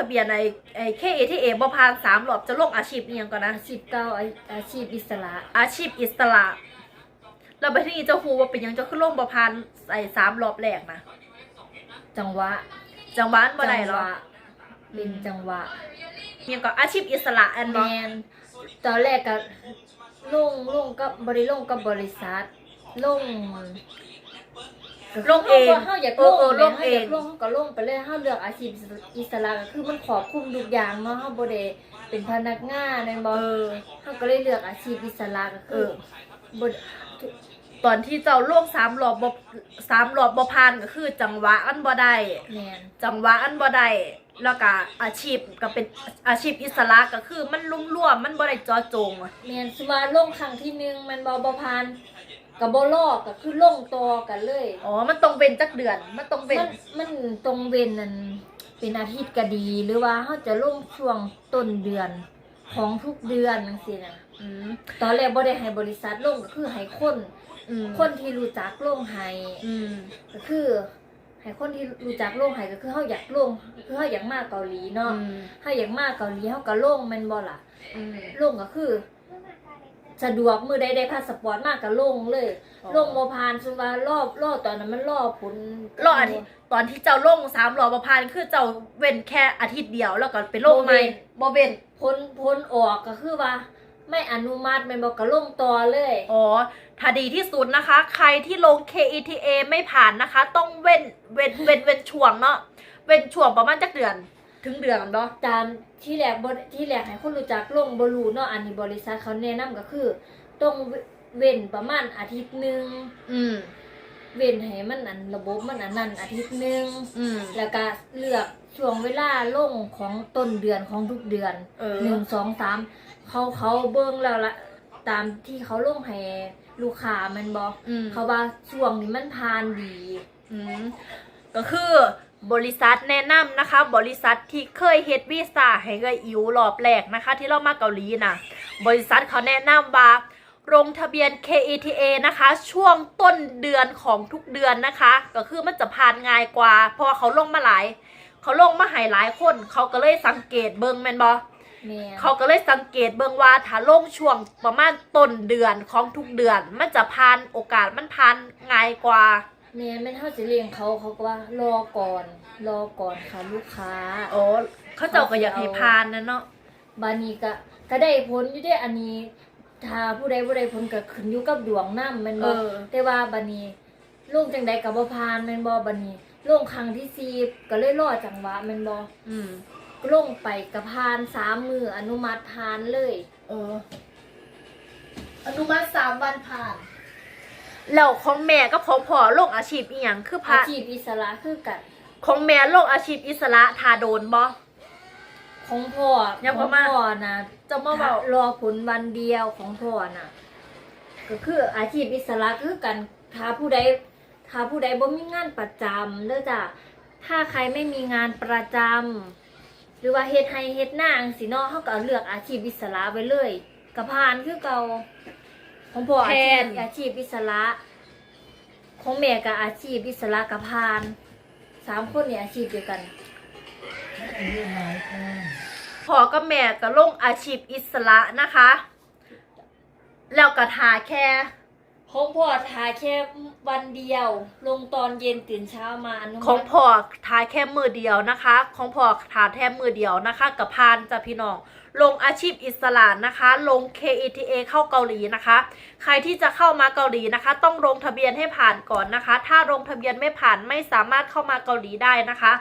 ทะเบียนในไอ้ KATA บ่ผ่านสามรอบจะลงอาชีพอีหยังก่อนนะ อาชีพเก่าอาอาชีพอิสระอาชีพอิสระแล้วไปที่นี่เจ้าฮูว่าเป็นหยังเจ้าขึ้นลงบ่ผ่านไอ้สามรอบแรกนะจังหวะจังหวะบ่ได้หรอจังวะเป็นจังหวะเฮียงก็อาชีพอิสระอันแมบ่นตอนแรกก็ลงลงกับบริลงกับบริษัทลง ลงเองเฮาอยากเอลองเออลงแหมเอฮางยากลงเฮาก็ลงไปเลยเฮาเลือกอาชีพอิสระก็คือมันครอบคลุมทุกอย่างเนาะเฮาบ่ได้เป็นพนักงานแม่นบ่เออเฮาก็เลยเลือกอาชีพอิสระก็เอคืออบ่ตอนที่เจ้าลงสามรอบบ่สามรอบบ่ผ่านก็คือ จังหวะอันบ่ได้แม่นจังหวะอันบ่ได้แล้วก็อาชีพก็เป็นอาชีพอิสระก็คือ มันลุ่มร่วมมันบ่ได้เจอจงแม่นสิว่าลงครั้งที่หนึ่งมันบ่บ่ผ่าน ก็บ่ลอกก็คือลงต่อกันเลยอ๋อ มันต้องเป็นจักเดือน มันต้องเป็นมันมันตรงเว้นนั่นเป็นอาทิตย์ก็ดีหรือว่าเขาจะลงช่วงต้นเดือนของทุกเดือนจังซี่นะอืมตอนแรกบ่ได้ให้บริษัทลงก็คือให้คน อืมคนที่รู้จักลงให้อืมก็คือให้คนที่รู้จักลงให้ก็คือเฮาอยากลงคือเฮาอยากมาเกาหลีเนาะอืมเฮาอยากมาเกาหลีเฮาก็ลงแม่นบ่ล่ะ อืม ลงก็คือ สะดวกมือใดได้พาสปอร์ตมากก็ลงเลยอ๋อ ลงบ่ผ่านซุว่ารอบรอบตอนนั้นมันรอบผลรออันที่ตอนที่เจ้าลงสามรอบประพานคือเจ้าเว้นแค่อาทิตย์เดียวแล้วก็ไปลงใหม่บ่เว้นพ้นพ้นออกก็คือว่า ไม่อนุมัติแมันบอกก็ลงต่อเลย อ๋อถ้าดีที่สุดนะคะ ใครที่ลง KETA ไม่ผ่านนะคะ ต้องเว้นเว้นเว้นเว้นช่วงเนาะเว้นช่วงประมาณจักเดือน ถึงเดือนเนาะตามที่แรกบที่แรกให้คนรู้จักลงบรูเนาะอันนี้บริษัทเขาแนะนำก็คือต้องเว้นประมาณอาทิตย์หนึ่งอืมเว้นให้มันอันระบบมันอันนั้นอาทิตย์หนึ่งอืมแล้วก็เลือกช่วงเวลาลงของต้นเดือนของทุกเดือนเออหนึ่งสองสามเขาเขาเบิ้งแล้วละตามที่เขาลงให้ลูกค้าแมันบอกอืมเขาว่าช่วงนี้มันทานดี อืมก็คือ บริษัทแนะนำนะคะ บริษัทที่เคยเฮ็ดวีซ่าให้กับอิวรอบแรกนะคะ ที่เรามาเกาหลีนะบริษัทเขาแนะนำว่าลงทะเบียน KETA นะคะ ช่วงต้นเดือนของทุกเดือนนะคะ ก็คือมันจะผ่านง่ายกว่า เพราะว่าเขาลงมาหลาย เขาลงมาให้หลายคน เขาก็เลยสังเกตเบิ่งแม่นบ่แม่เขาก็เลยสังเกตเบิ่งว่าถ้าลงช่วงประมาณต้นเดือนของทุกเดือน มันจะผ่านโอกาสมันผ่านง่ายกว่า แม่แม่นเฮาสิเลี้ยงเขาเขาก็ว่ารอก่อน รอก่อนค่ะลูกค้า โอ้เขาเจ้าก็อยากให้พานนะเนาะบานี้ก็ก็ได้ผลอยู่เด้อันนี้ ถ้าผู้ใดบ่ได้ผลก็ขึ้นอยู่กับดวงนำแม่นบ่เออแต่ว่าบานี้ลงจังใดก็บ่ผ่านแม่นบ่บานี้ลงครั้งที่สี่ก็เลยรอจังหวะแม่นบ่อืมลงไปก็ผ่านสามมืออนุมัติผ่านเลย เออ อนุมัติสามวันผ่าน แล้วของแม่ก็พอพอลงอาชีพอีหยังคือพาอาชีพอิสระคือกันของแม่ลงอาชีพอิสระทาโดนบ่ ของพ่อยังขบ่องมาพ่อนะจะมาเว้า รอผลวันเดียวของพ่อน่ะ ก็คืออาชีพอิสระคือกันถ้าผู้ใดถ้าผู้ใดบ่มีงานประจำเด้อจ้ะถ้าใครไม่มีงานประจำหรือว่าเฮ็ดให้เฮ็ดหน้าจังซี่เนาะเฮาก็เลือกอาชีพอิสระไว้เลยก็ผ่านคือเก่า ของพ่ออาชีพอาชีพอิสระของแม่ก็อาชีพอิสระก็ผ่านสามคนนี่อาชีพเดียวกันพ่อกับแม่ก็ลงอาชีพอิสระนะคะ แล้วก็ทาแค่ ของพ่อทาแค่วันเดียว ลงตอนเย็นตื่นเช้ามานุมัติของพ่อทาแค่มือเดียวนะคะ ของพ่อทาแค่มือเดียวนะคะ กับพานจะพี่น้อง ลงอาชีพอิสระนะคะ ลง KETA เข้าเกาหลีนะคะ ใครที่จะเข้ามาเกาหลีนะคะ ต้องลงทะเบียนให้ผ่านก่อนนะคะ ถ้าลงทะเบียนไม่ผ่านไม่สามารถเข้ามาเกาหลีได้นะคะ